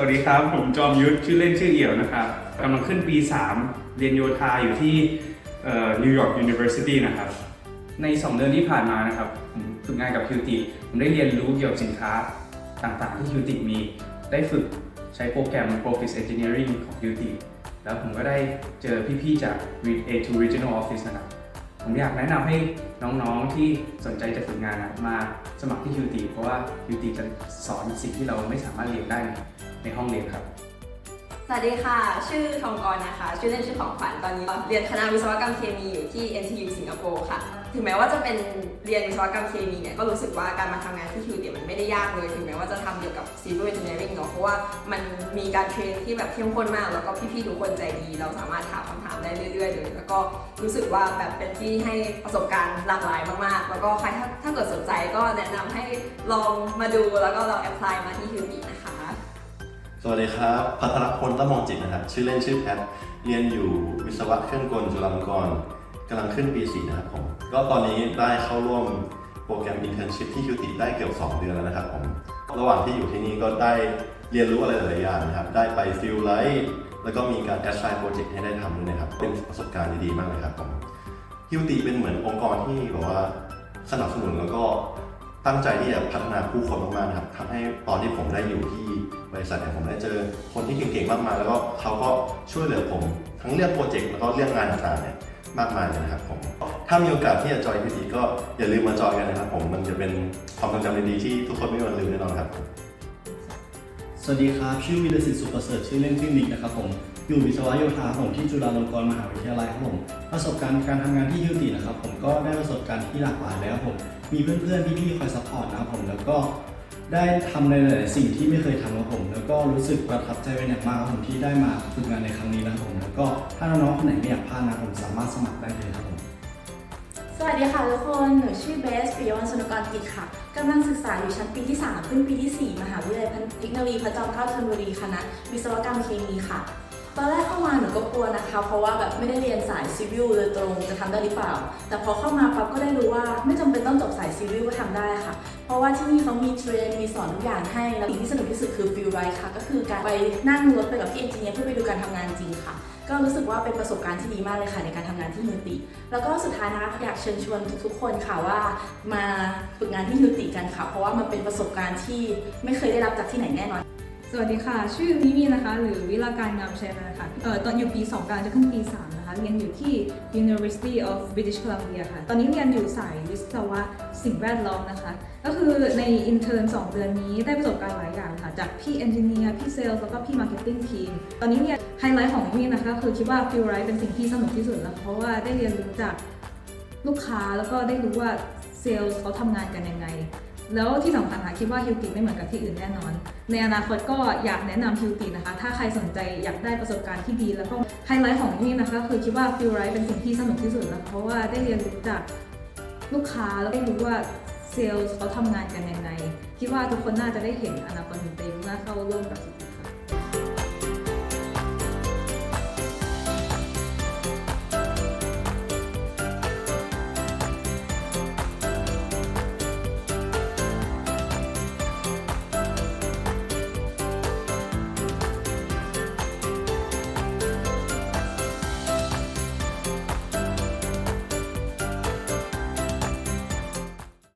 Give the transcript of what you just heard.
วัสดีครับ ผมจอมยุทธชื่อเล่นชื่อเอี่ยวนะครับกำลังขึ้นปี 3 เรียนโยธาอยู่ที่นิวยอร์กยูนิเวอร์ซิตี้นะครับ ใน 2 เดือนที่ผ่านมานะครับผมฝึกงานกับคิวติผมได้เรียนรู้เกี่ยวกับสินค้าต่างๆ ที่คิวติมี ได้ฝึกใช้โปรแกรม Profit Engineering ของคิวติแล้วผมก็ได้เจอพี่ๆจาก Read A to Regional Office นะครับผมอยากแนะนำให้น้องๆที่สนใจจะฝึกงานนะมาสมัครที่คิวติเพราะว่าคิวติจะสอนสิ่งที่เราไม่สามารถเรียนได้ ห้องเรียนครับ สวัสดีค่ะ ชื่อทองกรนะคะ ชื่อเล่นชื่อของขวัญตอนนี้เรียนคณะวิศวกรรมเคมีอยู่ที่ NTU สิงคโปร์ค่ะ ถึงแม้ว่าจะเป็นเรียนวิศวกรรมเคมีเนี่ยก็รู้สึกว่าการมาทำงานที่คิวเตียมันไม่ได้ยากเลย ถึงแม้ว่าจะทำเกี่ยวกับ civil engineering เนาะเพราะว่ามันมีการเทรนที่แบบเข้มข้นมาก แล้วก็พี่ๆทุกคนใจดี เราสามารถถามคำถามได้เรื่อยๆเลยแล้วก็รู้สึกว่าแบบเป็นที่ให้ประสบการณ์หลากหลายมากๆ แล้วก็ใครถ้าถ้าเกิดสนใจก็แนะนำให้ลองมาดูแล้วก็ลองแอพพลายมาที่คิวตีนะคะ สวัสดีครับพัทรพลตะมองจิตนะครับ ชื่อเล่นชื่อแพทเรียนอยู่วิศวะเครื่องกลจุฬาลงกรณ์กำลังขึ้นปี4นะครับผมก็ตอนนี้ได้เข้าร่วมโปรแกรม internship ที่คิวติได้เกือบ2 เดือนแล้วนะครับผมระหว่างที่อยู่ที่นี่ก็ได้เรียนรู้อะไรหลายอย่างนะครับ ได้ไปฟิลไลท์แล้วก็มีการ assign project ให้ได้ทำด้วยนะครับ เป็นประสบการณ์ดีๆมากเลยครับผมฮิวตีเป็นเหมือนองค์กรที่แบบว่าสนับสนุนแล้วก็ ตั้งใจที่จะพัฒนาผู้คนมากๆนะครับทำให้ตอนที่ผมได้อยู่ที่บริษัทเนี่ยผมได้เจอคนที่เก่งๆมากมายแล้วก็เขาก็ช่วยเหลือผมทั้งเรื่องโปรเจกต์แล้วก็เรื่องงานต่างๆเนี่ยมากมายเลยนะครับผม ถ้ามีโอกาสที่จะจอยฮิวตีก็อย่าลืมมาจอยกันนะครับผมมันจะเป็นความทรงจำดีๆที่ทุกคนไม่มีวันลืมแน่นอนครับ สวัสดีครับ ชื่อวีรศิษฐ์สุประเสริฐชื่อเล่นชื่อนิกนะครับผม อยู่วิศวะโยธาผมที่จุฬาลงกรณ์มหาวิทยาลัยครับผมประสบการณ์การทำงานที่ยูตินะครับ ผมก็ได้ประสบการณ์ที่หลากหลายแล้วผมมีเพื่อนๆพี่ๆคอยซัพพอร์ตนะครับผมแล้วก็ได้ทำในหลายๆสิ่งที่ไม่เคยทำครับผม แล้วก็รู้สึกประทับใจเป็นอย่างมากครับผมที่ได้มาฝึกงานในครั้งนี้นะครับผมแล้วก็ถ้าน้องๆคนไหนไม่อยากพลาดนะครับผมสามารถสมัครได้เลยครับผมสวัสดีค่ะทุกคน หนูชื่อเบสปิยวันสนุกรกิจค่ะกำลังศึกษาอยู่ชั้นปีที่ 3 ขึ้นปีที่ 4 มหาวิทยาลัยเทคโนโลยีพระจอมเกล้าธนบุรีคณะวิศวกรรมเคมีค่ะ ตอนแรกเข้ามาหนูก็กลัวนะคะ เพราะว่าแบบไม่ได้เรียนสายซีวิลโดยตรงจะทำได้หรือเปล่า แต่พอเข้ามาปั๊บก็ได้รู้ว่าไม่จำเป็นต้องจบสายซีวิลก็ทำได้ค่ะ เพราะว่าที่นี่เขามีเทรนมีสอนทุกอย่างให้ แล้วสิ่งที่สนุกที่สุดคือฟิลไรค่ะ ก็คือการไปนั่งรถไปกับพี่เอนจิเนียร์เพื่อไปดูการทำงานจริงค่ะ ก็รู้สึกว่าเป็นประสบการณ์ที่ดีมากเลยค่ะในการทำงานที่ฮิติ แล้วก็สุดท้ายนะคะอยากเชิญชวนทุกๆคนค่ะว่ามาฝึกงานที่ฮิติกันค่ะ เพราะว่ามันเป็นประสบการณ์ที่ไม่เคยได้รับจากที่ไหนแน่นอน สวัสดีค่ะ ชื่อมิมีนะคะ หรือวิลาการงามชัยนะคะเอ่อตอนอยู่ปี2กำลังจะขึ้นปี 3 นะคะ เรียนอยู่ที่ University of British Columbia ค่ะ ตอนนี้เรียนอยู่สายวิศวะสิ่งแวดล้อมนะคะ ก็คือใน intern 2เดือนนี้ได้ประสบการณ์หลายอย่างค่ะ จากพี่ engineer พี่ sales แล้วก็พี่ marketing team ตอนนี้เนี่ยไฮไลท์ของมิมีนะคะคือคิดว่า feel right เป็นสิ่งที่สนุกที่สุดแล้ว เพราะว่าได้เรียนรู้จากลูกค้าแล้วก็ได้รู้ว่าเซลล์เขาทำงานกันยังไง แล้วที่สำคัญค่ะคิดว่าฮิวติไม่เหมือนกับที่อื่นแน่นอน ในอนาคตก็อยากแนะนำฮิวตินะคะ ถ้าใครสนใจอยากได้ประสบการณ์ที่ดี แล้วก็ไฮไลท์ของที่นี่นะคะคือคิดว่าฟิลไรท์เป็นสิ่งที่สนุกที่สุดแล้วเพราะว่าได้เรียนรู้จากลูกค้าแล้วได้รู้ว่าเซลล์เขาทำงานกันยังไงคิดว่าทุกคนน่าจะได้เห็นอนาคตของตัวเองเมื่อเข้าร่วมกับฮิวติ